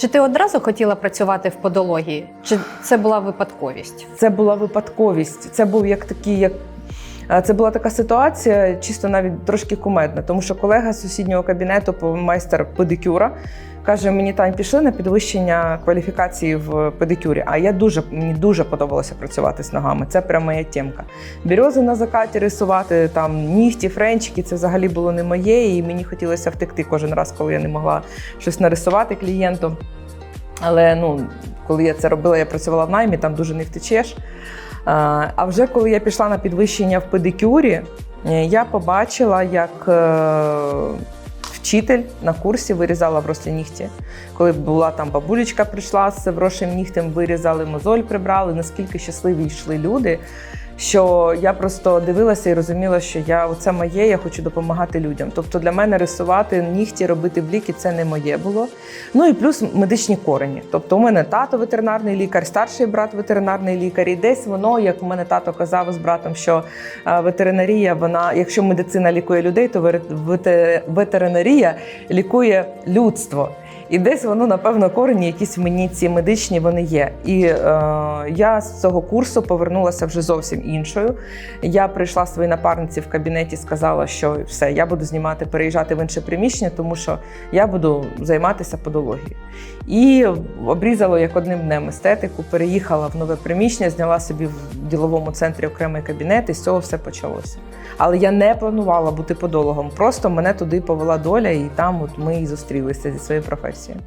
Чи ти одразу хотіла працювати в подології? Чи це була випадковість? Це була випадковість. Це був як такий, як це була така ситуація, чисто навіть трошки кумедна, тому що колега з сусіднього кабінету, майстер педикюра, каже: мені Тань, пішли на підвищення кваліфікації в педикюрі. А я дуже мені дуже подобалося працювати з ногами. Це прямо моя тємка. Бірьози на закаті рисувати, там нігті, френчики, це взагалі було не моє, і мені хотілося втекти кожен раз, коли я не могла щось нарисувати клієнту. Але ну, коли я це робила, я працювала в наймі, там дуже не втечеш. А вже коли я пішла на підвищення в педикюрі, я побачила, як е, вчитель на курсі вирізала врослі нігті. Коли була там бабулечка, прийшла з врошим нігтем, вирізали, мозоль прибрали, наскільки щасливі йшли люди. Що я просто дивилася і розуміла, що я оце моє, я хочу допомагати людям. Тобто для мене рисувати нігті, робити бліки це не моє було. Ну і плюс медичні корені. Тобто, у мене тато ветеринарний лікар, старший брат ветеринарний лікар. І десь воно, як у мене тато казав з братом, що ветеринарія, вона, якщо медицина лікує людей, то ветеринарія лікує людство. І десь воно, напевно, корені якісь мені ці медичні вони є. І е, я з цього курсу повернулася вже зовсім іншою. Я прийшла своїй напарниці в кабінеті, сказала, що все, я буду знімати, переїжджати в інше приміщення, тому що я буду займатися подологією. І обрізала як одним днем естетику, переїхала в нове приміщення, зняла собі в діловому центрі окремий кабінет, і з цього все почалося. Але я не планувала бути подологом. Просто мене туди повела доля, і там от ми і зустрілися зі своєю професією. Soon.